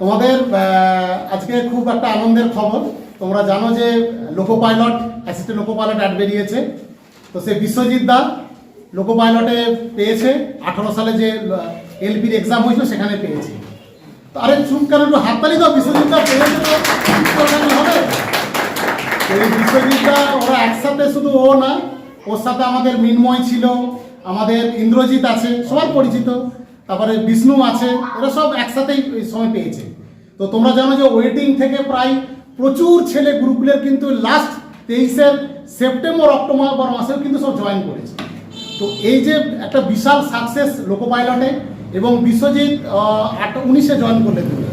তোমাদের আজকে খুব একটা আনন্দের খবর। তোমরা জানো যে loco pilot assistant loco pilot ad বেরিয়েছে। তো সে বিশ্বজিৎ দা লোকো পাইলটে পেয়েছে। আঠারো সালে যে এলপির এক্সাম হয়েছিল, সেখানে পেয়েছে। আরে চুপ কেন, একটু হাততালি দাও, বিশ্বজিৎ দা পেয়েছে তো হবে। এই বিশ্বজিৎদা ওরা একসাথে শুধু ও না, ওর সাথে আমাদের মিনময় ছিল, আমাদের ইন্দ্রজিৎ আছে, সবার পরিচিত। তারপরে বিষ্ণু আছে, এরা সব একসাথেই সময় পেয়েছে। তো তোমরা জানো যে ওয়েটিং থেকে প্রায় প্রচুর ছেলে গ্রুপগুলোর কিন্তু লাস্ট তেইশের সেপ্টেম্বর অক্টোবর মাসেও কিন্তু সব জয়েন করেছে। তো এই যে একটা বিশাল সাকসেস লোকো পাইলটে এবং বিশ্বজিৎ আহ, আট উনিশে জয়েন করলে তুমি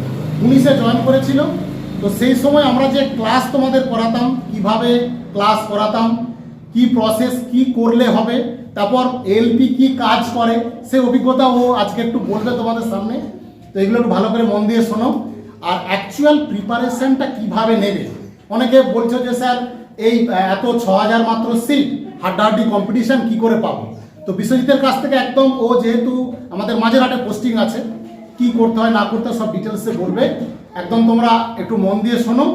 উনিশে জয়েন করেছিল। তো সেই সময় আমরা যে ক্লাস তোমাদের করাতাম কীভাবে ক্লাস করাতাম কি প্রসেস কি করলে হবে তারপর এলপি কি কাজ করে সে অভিজ্ঞতা ও আজকে একটু বলবে তোমাদের সামনে। তো এগুলো একটু ভালো করে মন দিয়ে শোনো। আর অ্যাকচুয়াল প্রিপারেশনটা কীভাবে নেবে? অনেকে বলছো যে, স্যার, এই এত ছ হাজার মাত্র সিট হাড্ডাহাড্ডি কম্পিটিশন কি করে পাবো? তো বিশ্বজিতের কাছ থেকে একদম, ও যেহেতু আমাদের মাঝের হাটে পোস্টিং আছে, কি করতে হয় না করতে হয় সব ডিটেলসে বলবে। একদম তোমরা একটু মন দিয়ে শোনো।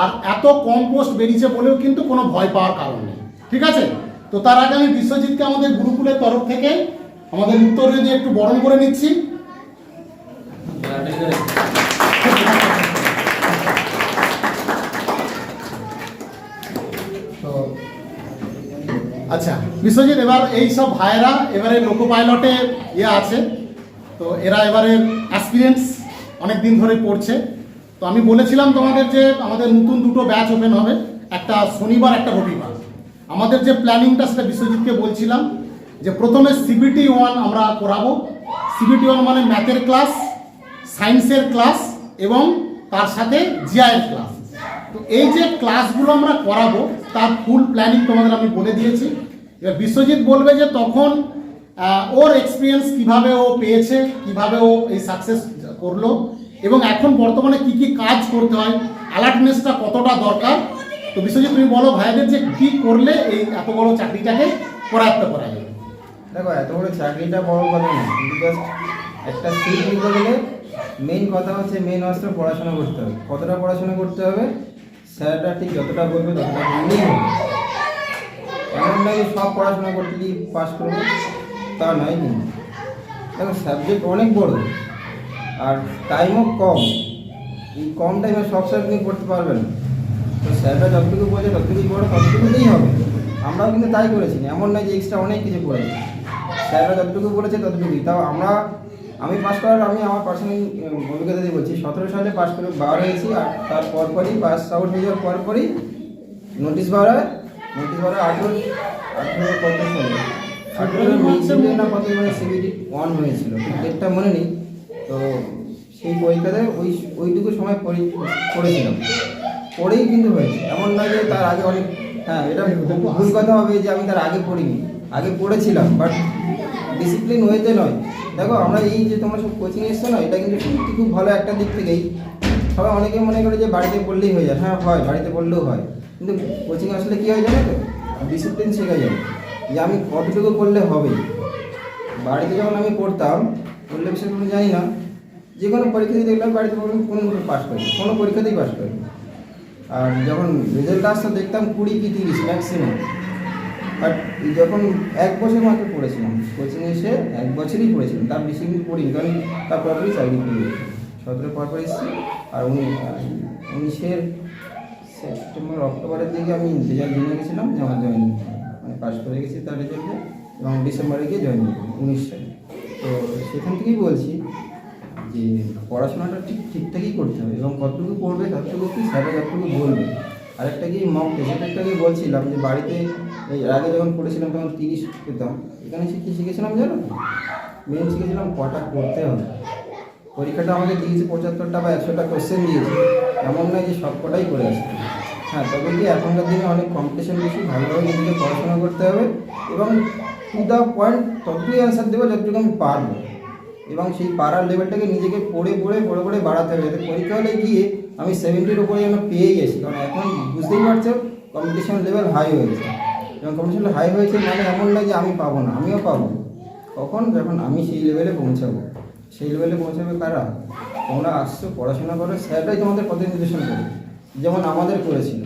আর এত কম পোস্ট বেরিয়েছে বলেও কিন্তু কোনো ভয় পাওয়ার কারণ নেই। ঠিক আছে? তো তার আগে আমি বিশ্বজিৎকে আমাদের গুরুকুলের তরফ থেকে আমাদের উত্তর দিয়ে একটু বরণ করে নিচ্ছি। আচ্ছা বিশ্বজিৎ, এবার এই সব ভাইয়েরা এবারে লোকো পাইলটে ইয়ে আছে। তো এরা এবারে অ্যাক্সপিরিয়েন্স অনেক দিন ধরে পড়ছে। তো আমি বলেছিলাম তোমাদের যে আমাদের নতুন দুটো ব্যাচ ওপেন হবে, একটা শনিবার, একটা রবিবার। আমাদের যে প্ল্যানিংটা সেটা বিশ্বজিৎকে বলছিলাম যে প্রথমে সিবিটি ওয়ান আমরা করাবো। সিবিটি ওয়ান মানে ম্যাথের ক্লাস সায়েন্সের ক্লাস এবং তার সাথে জিআইয়ের ক্লাস তো এই যে ক্লাসগুলো আমরা করাবো, তার ফুল প্ল্যানিং তোমাদের আমি বলে দিয়েছি। এবার বিশ্বজিৎ বলবে যে তখন ওর এক্সপিরিয়েন্স কীভাবে ও পেয়েছে, কীভাবে ও এই সাকসেস করল, এবং এখন বর্তমানে কি কি কাজ করতে হয় অ্যালার্টনেসটা কতটা দরকার? তো বিশ্বজিৎ, তুমি বলো ভাইদের যে কি করলে এই এত বড় চাকরিটাকে করায়ত্ত করা যাবে দেখো, এত বড় চাকরিটা বড় কথা না জাস্ট একটা সিট নিতে গেলে মেইন কথা হচ্ছে মেইন অস্ত্র পড়াশোনা করতে হবে। কতটা পড়াশোনা করতে হবে? স্যারটা ঠিক যতটা বলবে ততটা হবে। এমন নয় সব পড়াশোনা করতে গিয়ে পাস করব, তা নয় কিন্তু। দেখো সাবজেক্ট অনেক বড়, আর টাইমও কম। এই কম টাইমে সব সাবজেক্ট করতে পারবেন না। তো স্যাররা যতটুকু বলছে ততটুকুই পড়ো, ততটুকুতেই হবে। আমরাও কিন্তু তাই করেছি, এমন নয় যে এক্সট্রা অনেক কিছু করেছি। স্যাররা যতটুকু বলেছে ততটুকুই। তাও আমরা আমি পাস করার, আমি আমার পার্সোনাল অভিজ্ঞতা দিয়ে বলছি। সতেরো সালে পাস করে বার হয়েছি, আর তার পরপরই পাস আউট হয়ে যাওয়ার পরপরই নোটিশ বার হয়। নোটিশ বার হয় আঠেরো আঠেরো কত সালে। আঠেরো না কত মানে সিবিটি ওয়ান হয়েছিল। ডেটটা মনে নেই। তো সেই পরীক্ষাতে ওই, ওইটুকু সময় পড়ি- পড়েছিলাম। পড়েই কিন্তু হয়েছে। এমন নয় যে তার আগে অনেক হ্যাঁ এটা ভুল- কথা হবে যে আমি তার আগে পড়িনি। আগে পড়েছিলাম বাট ডিসিপ্লিন ওয়েতে নয়। দেখো, আমরা এই যে তোমরা সব কোচিং এসছো না, এটা কিন্তু সত্যি খুব ভালো একটা দিক থেকেই। সবাই অনেকে মনে করে যে বাড়িতে পড়লেই হয়ে যায়। হ্যাঁ হয়, বাড়িতে পড়লেও হয়। কিন্তু কোচিং আসলে কী হয় জানো তো? ডিসিপ্লিন শেখা যায়। যে আমি কতটুকু করলে হবে? বাড়িতে যখন আমি পড়তাম পড়লে বিষয়ে কোনো জানি না, যে কোনো পরীক্ষা দিয়ে দেখলাম বাড়িতে পড়লাম কোনো পাস করি কোনো পরীক্ষাতেই পাস করি আর যখন রেজাল্ট আসতো, দেখতাম কুড়ি কি তিরিশ ম্যাক্সিমাম বাট যখন এক বছর মাত্র পড়েছিলাম কোচিং এসে এক বছরই পড়েছিলাম, তার বেশি কিন্তু পড়িনি, কারণ তার পরপরই চাকরি পেয়ে সতেরো পরপর এসেছি, আর উনি উনিশের সেপ্টেম্বর, অক্টোবরের দিকে আমি রেজাল্ট জেনে গেছিলাম যে আমার জয়েন মানে পাস করে গেছি তার রেজাল্টে এবং ডিসেম্বরে গিয়ে জয়েন উনিশ সালে। তো সেখান থেকেই বলছি যে পড়াশোনাটা ঠিক, ঠিকঠাকই করতে হবে, এবং কতটুকু পড়বে, ততটুকু কি স্যারে যতটুকু বলবে। আরেকটা কি মক টেস্টটাকে বলছিলাম যে বাড়িতে এই আগে যখন পড়েছিলাম তখন তিরিশ পেতাম। এখানে শিখে শিখেছিলাম জানো? মেন শিখেছিলাম কটা করতে হবে। পরীক্ষাটা আমাকে দিয়েছে পঁচাত্তরটা বা একশোটা কোশ্চেন দিয়েছে। এমন নয় যে সব কটাই করে আসতে হ্যাঁ তবে কি এখনকার দিনে অনেক কম্পিটিশন বেশি, ভালোভাবে নিজেকে পড়াশোনা করতে হবে এবং টু দ্য পয়েন্ট ততটুকুই অ্যান্সার দেবো যতটুকু আমি পারব। এবং সেই পারার লেভেলটাকে নিজেকে পড়ে পড়ে পড়ে পড়ে বাড়াতে হবে। যাতে পরীক্ষা হলে গিয়ে আমি সেভেন্টির উপরে যেন পেয়ে গেছি। কারণ এখন বুঝতেই পারছ কম্পিটিশন লেভেল হাই হয়েছে। এবং কম্পিটিশন হাই হয়েছে মানে এমন নয় যে আমি পাবো না, আমিও পাবো। কখন? যখন আমি সেই লেভেলে পৌঁছাবো। সেই লেভেলে পৌঁছাবে কারা? তোমরা আসছো, পড়াশোনা করো, স্যাররাই তোমাদের পথ করে যেমন আমাদের করেছিল।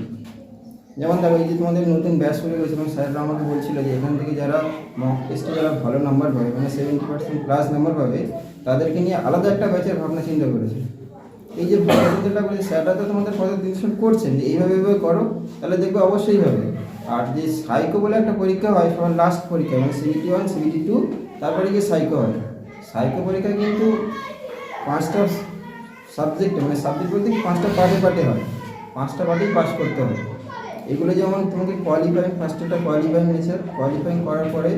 যেমন দেখো এই যে তোমাদের নতুন ব্যাচ হয়েছে এবং স্যাররা আমাকে বলছিল যে এখান থেকে যারা মক টেস্টে যারা ভালো নাম্বার পাবে মানে সেভেন্টি পার্সেন্ট প্লাস নাম্বার পাবে, তাদেরকে নিয়ে আলাদা একটা ব্যাচের ভাবনা চিন্তা করেছে। এই যে যেটা বলেছে, স্যাররা তো তোমাদের পথ নির্দেশন করছেন যে এইভাবে এইভাবে করো, তাহলে দেখবে অবশ্যই হবে আর যে সাইকো বলে একটা পরীক্ষা হয় সবার লাস্ট পরীক্ষা মানে সিবিটি ওয়ান সিবিটি টু তারপরে গিয়ে সাইকো হয়। সাইকো পরীক্ষা কিন্তু পাঁচটা সাবজেক্ট মানে সাবজেক্ট বলতে পাঁচটা পার্টে পার্টে হয়। পাঁচটা পার্টেই পাস করতে হয়। এগুলো যেমন তোমাকে কোয়ালিফাইং ফার্স্টটা কোয়ালিফাইং নেচার কোয়ালিফাইং করার পরে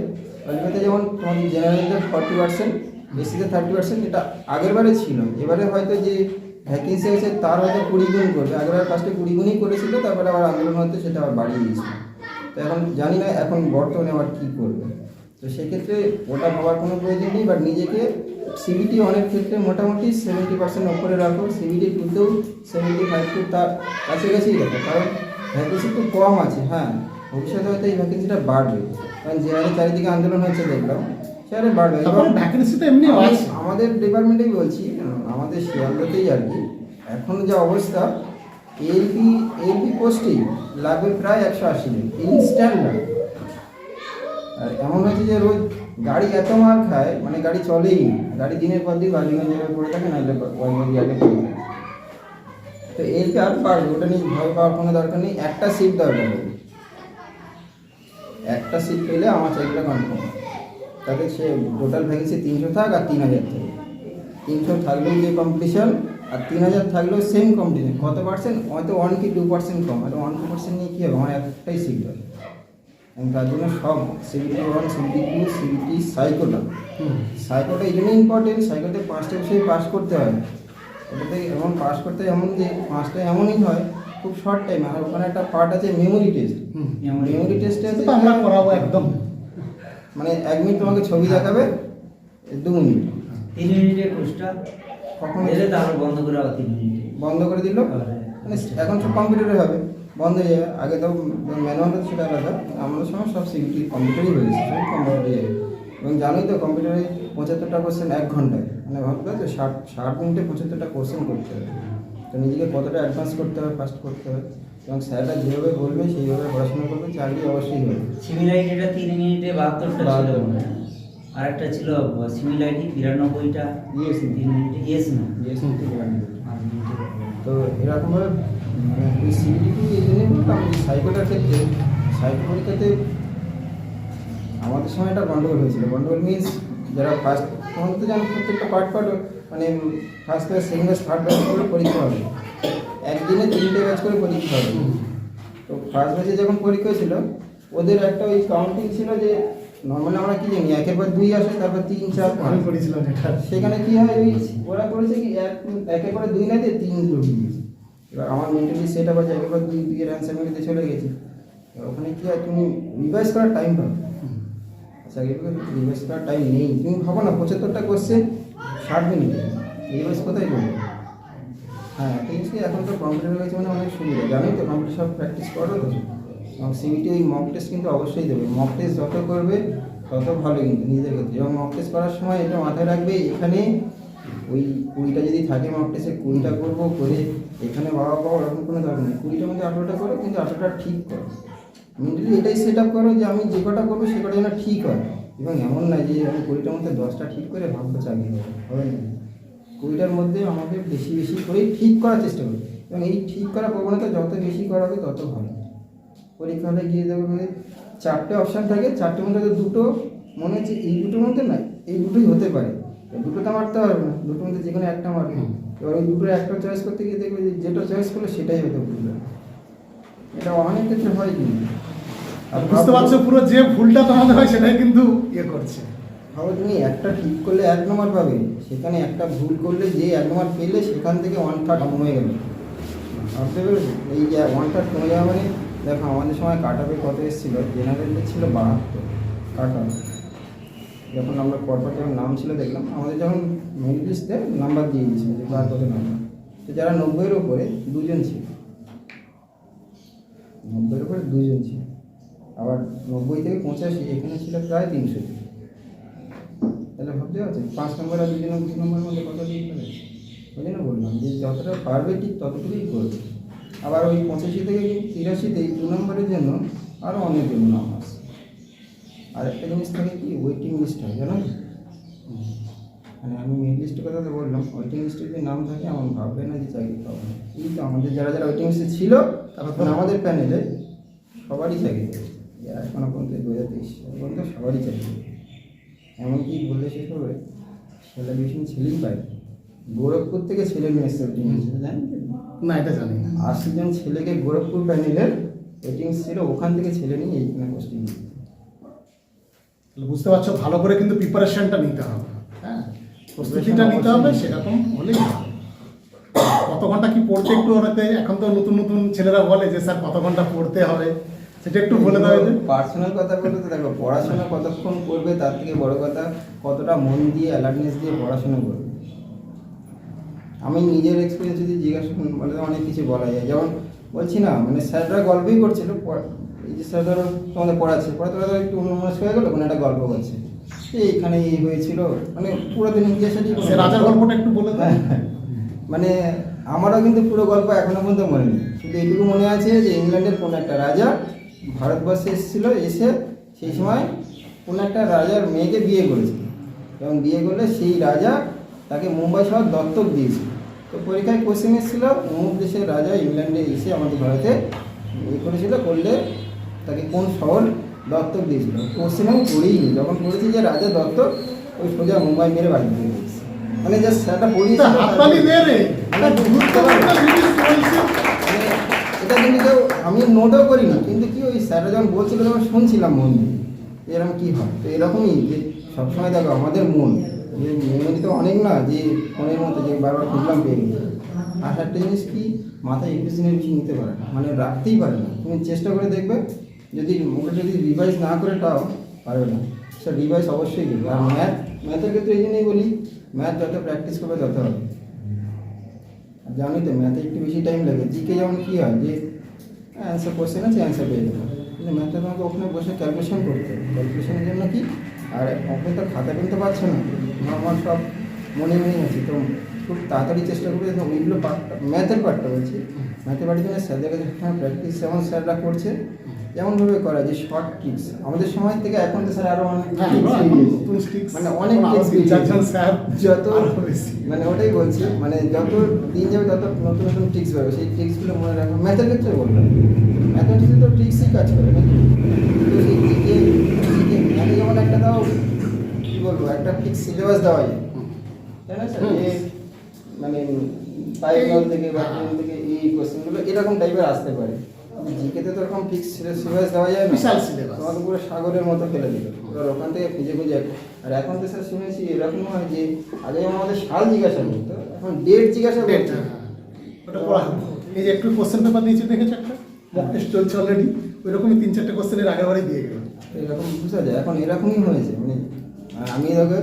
কোয়ালিফাইতে যেমন তোমাদের জেনারেলটা ফর্টি পার্সেন্ট বেসিতে থার্টি পার্সেন্ট এটা আগের বারে ছিল। এবারে হয়তো যে ভ্যাকেন্সি আছে তার হয়তো কুড়ি গুণ করবে। আগেরবার ফার্স্টে কুড়ি গুণই করেছিল, তারপরে আবার আন্দোলন হতে সেটা আবার বাড়িয়ে দিয়েছিল। তো এখন জানি না এখন বর্তমানে আবার কী করবে। তো সেক্ষেত্রে ওটা ভাবার কোনো প্রয়োজন নেই বাট নিজেকে সিবিটি অনেক ক্ষেত্রে মোটামুটি সেভেন্টি পার্সেন্ট ওপরে রাখো সিবিটি টুতেও সেভেন্টি ফাইভ টু তার কাছাকাছিই রাখো কারণ ভ্যাকেন্সি একটু কম আছে হ্যাঁ। ভবিষ্যতে হয়তো এই ভ্যাকেন্সিটা বাড়বে। কারণ যে হারে চারিদিকে আন্দোলন হচ্ছে দেখলাম। সে বাড়বে তারপরে ভ্যাকেন্সি তো এমনি আছে। আমাদের ডিপার্টমেন্টেই বলছি আমাদের শিয়ালদাতেই আর কি। এখন যা অবস্থা এলপি এলপি পোস্টেই লাগবে প্রায় একশো আশি দিন ইনস্ট্যান্ট লাগবে আর এমন হচ্ছে যে রোজ গাড়ি এত মার খায় মানে গাড়ি চলেই না। গাড়ি দিনের পর দিন বালিগঞ্জ জায়গায় পড়ে থাকে নাহলে ওয়াইগঞ্জ আগে পড়ে থাকে। তো এলপি আর পারবে ওটা নিয়ে ভয় পাওয়ার কোনো দরকার নেই। একটা সিট দরকার একটা সিট পেলে আমার চাকরিটা কনফার্ম তাতে সে টোটাল ভ্যাকেন্সি তিনশো থাক আর তিন হাজার থাক। তিনশো থাকলেও যে কম্পিটিশন আর তিন হাজার থাকলেও সেম কম্পিটিশন কত পার্সেন্ট হয়তো ওয়ান কি টু পার্সেন্ট কম। আর ওয়ান টু পার্সেন্ট নিয়ে কী হবে? আমার একটাই সিট হবে। এবং তার জন্য সব CBT one CBT two. CBT সাইকোটা হুম। সাইকোটা এই জন্যই ইম্পর্টেন্ট সাইকোতে পাঁচটা বিষয়ে পাস করতে হয় ওটাতে এমন পাস করতে এমন যে পাঁচটা এমনই হয় খুব শর্ট টাইম আর ওখানে একটা পার্ট আছে মেমোরি টেস্ট হুম। মেমোরি টেস্টে আছে আমরা করাবো একদম। মানে এক মিনিট তোমাকে ছবি দেখাবে দু মিনিট। তিন মিনিটের কোর্সটা কখন? এলে তারপর বন্ধ করে আবার তিন মিনিটে। বন্ধ করে দিল? মানে এখন সব কম্পিউটারে হবে। বন্ধ হয়ে যাবে। আগে তো ম্যানুয়াল সেটা আলাদা। আমাদের সময় সব সিকিউরিটি কম্পিউটারই হয়ে গেছে। সব কম্পিউটারে যাবে এবং জানোই তো কম্পিউটারে পঁচাত্তরটা কোশ্চেন এক ঘন্টায়। মানে ভাবতে তো ষাট ষাট মিনিটে পঁচাত্তরটা কোশ্চেন করতে হবে। তো নিজেকে কতটা অ্যাডভান্স করতে হবে ফার্স্ট করতে হবে। এবং স্যাররা যেভাবে বলবে সেইভাবে পড়াশোনা করবে চাকরি অবশ্যই হবে সিমিলাইটিটা তিন মিনিটে বাহাত্তরটা ছিল। আর একটা ছিল সিমিলাইটি বিরানব্বইটা। Yes, তিন মিনিটে ইয়েস না। ঠিক মিনিটে। তো এরকমভাবে মানে সিবিটি এই জন্যই বললাম সাইকোটার ক্ষেত্রে সাইকো পরীক্ষাতে আমাদের সময় একটা গন্ডগোল হয়েছিল। গন্ডগোল মিনস যারা ফার্স্ট তখন তো জানো প্রত্যেকটা পার্ট পার্ট মানে first class second class third batch করে পরীক্ষা হবে। একদিনে তিনটে ব্যাচ করে পরীক্ষা হবে। তো ফার্স্ট ব্যাচে যখন পরীক্ষা হয়েছিল ওদের একটা ওই কাউন্টিং ছিল যে নর্মালি আমরা কি জানি একের পর দুই আসে তারপর তিন চার আমি করেছিলাম সেখানে কি হয় ওই ওরা করেছে কি এক একে করে দুই না দিয়ে তিন দিয়েছে। এবার আমার মেন্টালি সেট আপ আছে একে করে দুই দুইয়ের অ্যান্সার মেরেতে চলে গেছে। ওখানে কি হয় তুমি রিভাইজ করার টাইম পাবে। আচ্ছা রিভাইজ করার টাইম নেই। তুমি ভাবো না পঁচাত্তরটা কোশ্চেন ষাট মিনিটে রিভাইজ কোথায় করবে? হ্যাঁ আছে এখন তো কম্পিউটার হয়েছে মানে অনেক সুবিধা। তো সব প্র্যাকটিস করো তো। টেস্ট কিন্তু অবশ্যই দেবে। মক টেস্ট যত করবে, তত ভালো কিন্তু ক্ষেত্রে। মক করার সময় এটা মাথায় রাখবে, এখানে ওই কুড়িটা যদি থাকে টেস্টে কুড়িটা করব করে এখানে বাবা কোনো দরকার নেই। কুড়িটার মধ্যে কিন্তু ঠিক এটাই সেট আপ করো যে আমি যে কটা করব, সে কটা যেন ঠিক হয়। এবং এমন না যে আমি কুড়িটার মধ্যে দশটা ঠিক করে ভাববো চাকরি হবে হবে না। কুড়িটার মধ্যে আমাকে বেশি বেশি করেই ঠিক করার চেষ্টা করি। এবং এই ঠিক করার প্রবণতা যত বেশি করা হবে তত ভালো। পরীক্ষা হলে গিয়ে দেখবে চারটে অপশান থাকে চারটের মধ্যে দুটো মনে হচ্ছে এই দুটোর মধ্যে না এই দুটোই হতে পারে। দুটো তো মারতে পারবে না দুটোর মধ্যে যে কোনো একটা মারবে। এবার ওই দুটোর একটা চয়েস করতে গিয়ে দেখবে যে যেটা চয়েস করলে সেটাই হতে ভুলবে এটা অনেক ক্ষেত্রে হয় কিন্তু। আর বুঝতে পারছ পুরো যে ভুলটা তোমাদের হয় সেটাই কিন্তু ইয়ে করছে। ভাবো তুমি একটা ঠিক করলে এক নম্বর পাবে, সেখানে একটা ভুল করলে যে এক নম্বর পেলে সেখান থেকে ওয়ান থার্ড কমে গেল। ভাবতে পেরেছ? এই যে ওয়ান থার্ড কমে যাওয়া মানে দেখো আমাদের সময় কাট অফে কত এসেছিল জেনারেলে ছিল বাহাত্তর কাট যখন আমরা পরপর যখন নাম ছিল দেখলাম, আমাদের যখন মেরিট লিস্টে নাম্বার দিয়ে দিয়েছিল যে কার কত নাম্বার তো যারা নব্বইয়ের ওপরে দুজন ছিল, নব্বইয়ের ওপরে দুজন ছিল। আবার নব্বই থেকে পঁচাশি, এখানে ছিল প্রায় তিনশো ভাবতে পারছেন পাঁচ নম্বর আর দুজন দু নম্বরের মধ্যে কত দিয়ে ফেলে ওই জন্য বললাম যে যতটা পারবে ঠিক ততটুকুই করবে। আবার ওই পঁচাশি থেকে তিরাশিতে এই দু নম্বরের জন্য আরও অনেকগুলো নাম আছে আর একটা জিনিস থাকে কি ওয়েটিং লিস্ট হয়, জানো? মানে আমি মেন লিস্টের কথা তো বললাম ওয়েটিং লিস্টে যদি নাম থাকে এমন ভাববে না যে চাকরি পাবো। না এই তো আমাদের যারা যারা ওয়েটিং লিস্টে ছিল তখন আমাদের প্যানেলে সবারই চাকরি পেয়েছে। এখনও পর্যন্ত দু হাজার তেইশ পর্যন্ত সবারই চাকরি। এমনকি বললে শেষ হবে ছেলে বেশি ছেলেই পায়। গোরখপুর থেকে ছেলে নিয়ে এসছে ওয়েটিং জানেন না এটা জানি না। আশি জন ছেলেকে গোরখপুর প্যানেলের ওয়েটিং ছিল ওখান থেকে ছেলে নিয়ে এইখানে পোস্টিং বুঝতে পারছ ভালো করে কিন্তু প্রিপারেশনটা নিতে হবে। হ্যাঁ? প্রস্তুতিটা নিতে হবে সেরকম হলেই কত ঘণ্টা কি পড়তে একটু ওনাতে এখন তো নতুন নতুন ছেলেরা বলে যে স্যার কত ঘণ্টা পড়তে হবে? সেটা একটু বলে দেওয়া যে পার্সোনাল কথা বলতে তো দেখো পড়াশোনা কতক্ষণ করবে তার থেকে বড় কথা কতটা মন দিয়ে অ্যালার্টনেস দিয়ে পড়াশোনা করবে। আমি নিজের এক্সপিরিয়েন্স যদি জিজ্ঞাসা তো অনেক কিছু বলা যায়। যেমন বলছি না মানে স্যাররা গল্পই করছিল এই যে স্যার ধরো তোমাদের পড়াচ্ছে পড়াতে পড়াতে একটু অন্যমনস্ক হয়ে গেলো কোনো একটা গল্প করছে। এই এখানে এই হয়েছিল মানে পুরো দিন ইতিহাসটা সে রাজার গল্পটা একটু বলে দেয় মানে আমারও কিন্তু পুরো গল্প এখনও পর্যন্ত মনে নেই। শুধু এইটুকু মনে আছে যে ইংল্যান্ডের কোনো একটা রাজা ভারতবর্ষে এসেছিল এসে সেই সময় কোনো একটা রাজার মেয়েকে বিয়ে করেছিল। এবং বিয়ে করলে সেই রাজা তাকে মুম্বাই শহর দত্তক দিয়েছিল। তো পরীক্ষায় কোশ্চেন এসেছিল অমুক দেশের রাজা ইংল্যান্ডে এসে আমাদের ভারতে বিয়ে করেছিল করলে তাকে কোন শহর দত্তক দিয়েছিল? কোশ্চেন আমি পড়িনি যখন পড়েছি যে রাজা দত্তক ওই সোজা মুম্বাই মেরে বাড়ি দিয়ে দিয়েছে মানে জাস্ট দে রে। এটা কিন্তু কেউ, আমি নোটও করিনি, কিন্তু কি ওই স্যাররা যখন বলছিল তখন শুনছিলাম মন দিয়ে এরকম কী হয়? তো এরকমই যে সবসময় দেখো আমাদের মন, যে মেমোরি তো অনেক না, যে ফোনের মতো, যে বারবার খুঁজলাম পেয়ে গেছি। আর একটা জিনিস কি, মাথায় একুশ দিনের বেশি নিতে পারে না মানে রাখতেই পারে না। তুমি চেষ্টা করে দেখবে, যদি ওটা যদি রিভাইজ না করে তাও পারবে না। সেটা রিভাইজ অবশ্যই করবে। আর ম্যাথ ম্যাথের ক্ষেত্রে এই জন্যই বলি ম্যাথ যত প্র্যাকটিস করবে তত হবে। জানি তো ম্যাথে একটু বেশি টাইম লাগে। জিকে যেমন কী হয় যে অ্যান্সার কোশ্চেন আছে অ্যান্সার পেয়ে যাব। কিন্তু ম্যাথে তোমাকে ওখানে বসে ক্যালকুলেশন করতে হবে। ক্যালকুলেশনের জন্য কি? আর ওখানে তো খাতা কিনতে পারছে না। নর্মাল সব মনে মনে আছে। তো খুব তাড়াতাড়ি চেষ্টা করবে তো ওইগুলো পার্টটা ম্যাথের পার্টটা বলছি ম্যাথের পার্টের জন্য স্যারদের কাছে প্র্যাকটিস যেমন স্যাররা করছে যেমনভাবে করা যে শর্ট ট্রিক্স আমাদের সময় থেকে এখন তো স্যার আরও অনেক হ্যাঁ, মানে অনেক যত মানে ওটাই বলছি মানে যত দিন যাবে তত নতুন নতুন ট্রিক্স বেরোবে। সেই ট্রিক্সগুলো মনে রাখব ম্যাথের ক্ষেত্রে বললাম। ম্যাথমেটিক্সে তো ট্রিক্সই কাজ করে নাকি? তো সেই জিকে জিকে যেমন একটা দাও কী বলব একটা ফিক্স সিলেবাস দেওয়া যায় তাই না স্যার? মানে নল থেকে বা টেন থেকে এই কোশ্চেনগুলো এরকম টাইপের আসতে পারে। জিকেতে তো এরকম ফিক্স সিলেবাস দেওয়া যায় না। বিশাল syllabus। তোমাকে পুরো সাগরের মতো ফেলে দিল। এবার ওখান থেকে খুঁজে খুঁজে আর এখন তো স্যার শুনেছি এরকম হয় যে আগে আমাদের সাল জিজ্ঞাসা করতো এখন ডেট জিজ্ঞাসা Date, হ্যাঁ। ওটা পড়া এই যে একটু কোশ্চেন পেপার দিয়েছে দেখেছ একটা? মক টেস্ট চলছে অলরেডি ওই রকমই তিন চারটে কোশ্চেনের আগের বারে দিয়ে গেল। এরকম বোঝা যায়। এখন এরকমই হয়েছে মানে আমি দেখো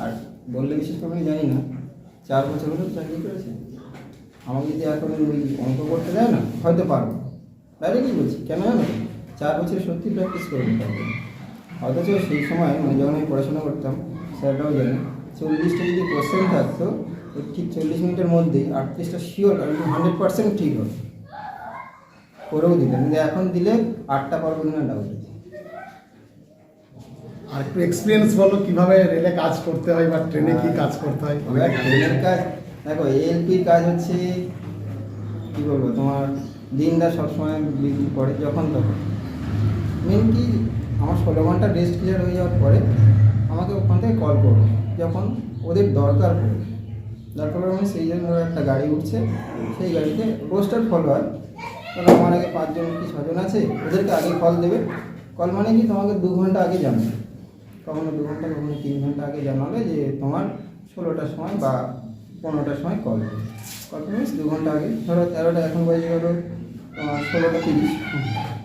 আর বললে বিশেষ করে জানি না। চার বছর হলো চাকরি করেছে। আমাকে যদি এখন ওই অঙ্ক করতে দেয় না হয়তো পারব। ডাইরেক্টই বলছি? কেন জানো চার বছর সত্যি প্র্যাকটিস করে নিতে হবে অথচ সেই সময় মানে যখন আমি পড়াশোনা করতাম স্যাররাও জানে চল্লিশটা যদি কোশ্চেন থাকতো ওই ঠিক চল্লিশ মিনিটের মধ্যেই আটত্রিশটা শিওর আর হান্ড্রেড পার্সেন্ট ঠিক হবে। করেও দিতেন কিন্তু এখন দিলে আটটা পারব কিনা ডাউট আছে আর একটু এক্সপিরিয়েন্স বলো কীভাবে রেলে কাজ করতে হয় বা ট্রেনে কি কাজ করতে হয়? ট্রেনের কাজ দেখো এএলপির কাজ হচ্ছে কি বলব তোমার দিনটা সবসময় বিক্রি করে যখন তখন। মেন কি, আমার ষোলো ঘণ্টা রেস্ট ক্লিয়ার হয়ে যাওয়ার পরে আমাকে ওখান থেকে কল করবে যখন ওদের দরকার পড়বে দরকার পড়বে মানে সেই জন্য একটা গাড়ি উঠছে, সেই গাড়িতে রোস্টার ফল হয়। তাহলে আমার আগে পাঁচজন কি ছজন আছে, ওদেরকে আগে কল দেবে। কল মানে কি, তোমাকে দু ঘণ্টা আগে জানাবে। কখনো দু ঘণ্টা, কখনো তিন ঘণ্টা আগে জানাবে যে তোমার ষোলোটার সময় বা পনেরোটার সময় কল দেবে কল মিনস দু ঘণ্টা আগে। ধরো তেরোটা, এখন বাজে তোমার ষোলোটা তিরিশ।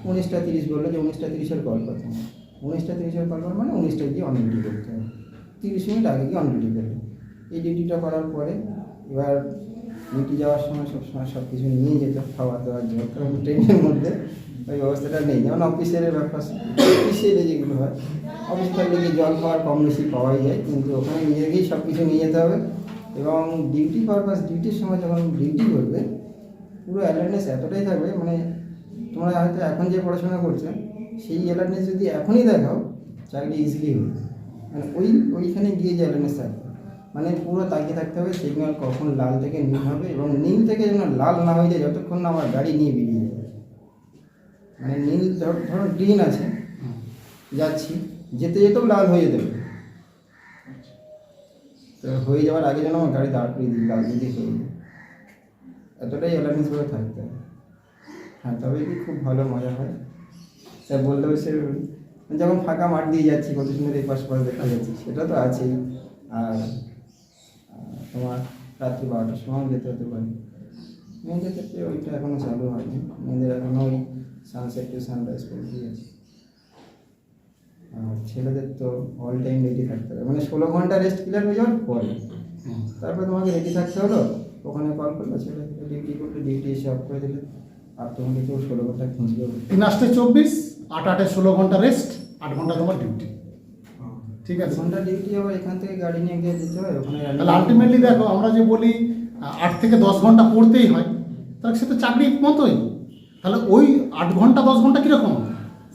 উনিশটা তিরিশ বলল যে উনিশটা তিরিশের কল করতে উনিশটা তিরিশের কল কর মানে উনিশটা গিয়ে অন ডিউটি করতে হবে। তিরিশ মিনিট আগে গিয়ে অন ডিউটি করবে এই ডিউটিটা করার পরে এবার ডিউটি যাওয়ার সময় সব সময় সব কিছু নিয়ে যেত খাবার দাবার জল কারণ ট্রেনের মধ্যে ওই ব্যবস্থাটা নেই। যেমন অফিসের ব্যাপার অফিসিয়ালে যেগুলো হয় অফিস থাকলে জল খাওয়ার কম বেশি পাওয়াই যায়, কিন্তু ওখানে নিজেকেই সব কিছু নিয়ে যেতে হবে। এবং ডিউটি পারপাস ডিউটির সময় যখন ডিউটি করবে, পুরো অ্যালার্টনেস এতটাই থাকবে মানে তোমরা হয়তো এখন যে পড়াশোনা করছ, সেই অ্যালার্টনেস যদি এখনই দেখাও, চাকরি ইজিলি হবে মানে ওই, ওইখানে গিয়ে যে অ্যালার্টনেস থাকবে মানে পুরো তাকিয়ে থাকতে হবে সিগন্যাল কখন লাল থেকে নীল হবে এবং নীল থেকে যেন লাল না হয়ে যায়, যতক্ষণ না আমার গাড়ি নিয়ে বেরিয়ে যাবে মানে নীল ধরো গ্রিন আছে, যাচ্ছি, যেতে যেতেও লাল হয়ে যেতে তো হয়ে যাওয়ার আগে যেন আমার গাড়ি দাঁড় করিয়ে দিই যদি হয়ে এতটাই অ্যালার্নেস করে থাকতে হ্যাঁ তবে কি খুব ভালো মজা হয়। স্যার বলতে হবে সে যখন ফাঁকা মাঠ দিয়ে যাচ্ছি, কত সুন্দর এই পাশ পাশ দেখা যাচ্ছে। সেটা তো আছেই। আর, তোমার রাত্রি বারোটার সময় যেতে হতে পারে। মেয়েদের ক্ষেত্রে ওইটা এখনও চালু হয়নি। মেয়েদের এখনও ওই সানসেট টু সানরাইজ করে আছে। আর ছেলেদের তো অল টাইম রেডি থাকতে হবে। মানে ষোলো ঘণ্টা রেস্ট ক্লিয়ার হয়ে যাওয়ার পরে। তারপরে তোমাকে রেডি থাকতে হলো ওখানে কল করল ছেলে ডিউটি করলে ডিউটি এসে অফ করে দিলে। আর তোমাকে কেউ ষোলো ঘণ্টা খুঁজবে তিন আটে চব্বিশ আট আটে ষোলো ঘণ্টা রেস্ট আট ঘণ্টা তোমার ডিউটি ঠিক আছে। ঘণ্টা ডিউটি আবার এখান থেকে গাড়ি নিয়ে গিয়ে দিতে হয় ওখানে তাহলে আলটিমেটলি দেখো আমরা যে বলি আট থেকে দশ ঘণ্টা পড়তেই হয় তাহলে সে তো চাকরির মতোই। তাহলে ওই আট ঘণ্টা দশ ঘণ্টা কীরকম?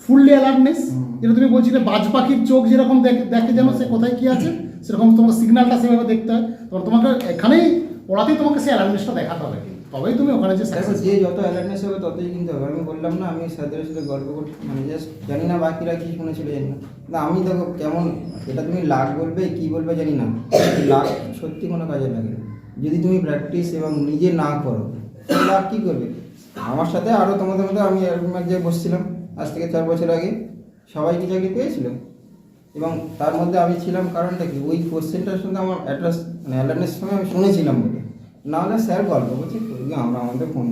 Fully alertness. যেটা তুমি বলছিলে বাজ পাখির চোখ যেরকম দেখে দেখে যেন সে কোথায় কী আছে সেরকম তোমার সিগন্যালটা সেভাবে দেখতে হয়। তোমার তোমাকে এখানেই পড়াতেই তোমাকে সেই অ্যালার্টনেসটা দেখাতে হবে। তবেই তুমি ওখানে যে দেখো যে যত অ্যালার্টনেস হবে ততই কিন্তু হবে। আমি বললাম না আমি স্যারদের সাথে গল্প করতে মানে জাস্ট জানি না বাকিরা কি শুনেছিল জানি না। না আমি দেখো কেমন এটা তুমি লাখ বলবে কি বলবে জানি না। লাখ সত্যি কোনো কাজে লাগে না। যদি তুমি প্র্যাকটিস এবং নিজে না করো তাহলে লাভ কী করবে? আমার সাথে আরও তোমাদের মধ্যে আমি এক জায়গায় বসছিলাম। আজ থেকে চার বছর আগে সবাই কি চাকরি পেয়েছিল? এবং তার মধ্যে আমি ছিলাম কারণটা কি? ওই কোশ্চেনটার সঙ্গে আমার অ্যাড্রেস মানে অ্যালার্টনেস সময় আমি শুনেছিলাম বলে না হলে স্যার গল্প করছি আমরা আমাদের ফোন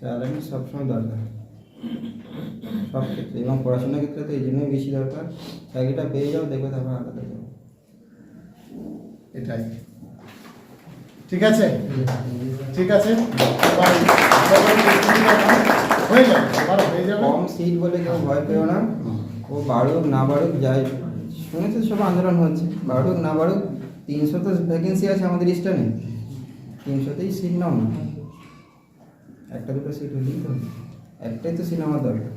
অ্যালার্টনেস সবসময় দরকার। সব ক্ষেত্রে এবং পড়াশোনার ক্ষেত্রে তো এই জন্যই বেশি দরকার। চাকরিটা পেয়ে যাও দেখবে তারপর আলাদা যাও এটাই। ঠিক আছে ঠিক আছে? হয়ে যাবে কম সিট বলে কেউ ভয় পেও না। ও বাড়ুক, না বাড়ুক, যাই। শুনেছে সব আন্দোলন হচ্ছে। বাড়ুক, না বাড়ুক তিনশো তো ভ্যাকেন্সি আছে আমাদের স্টানে তিনশোতেই সিট নাও না। একটা দুটো সিট হলেই তো একটাই তো সিট আমার দরকার।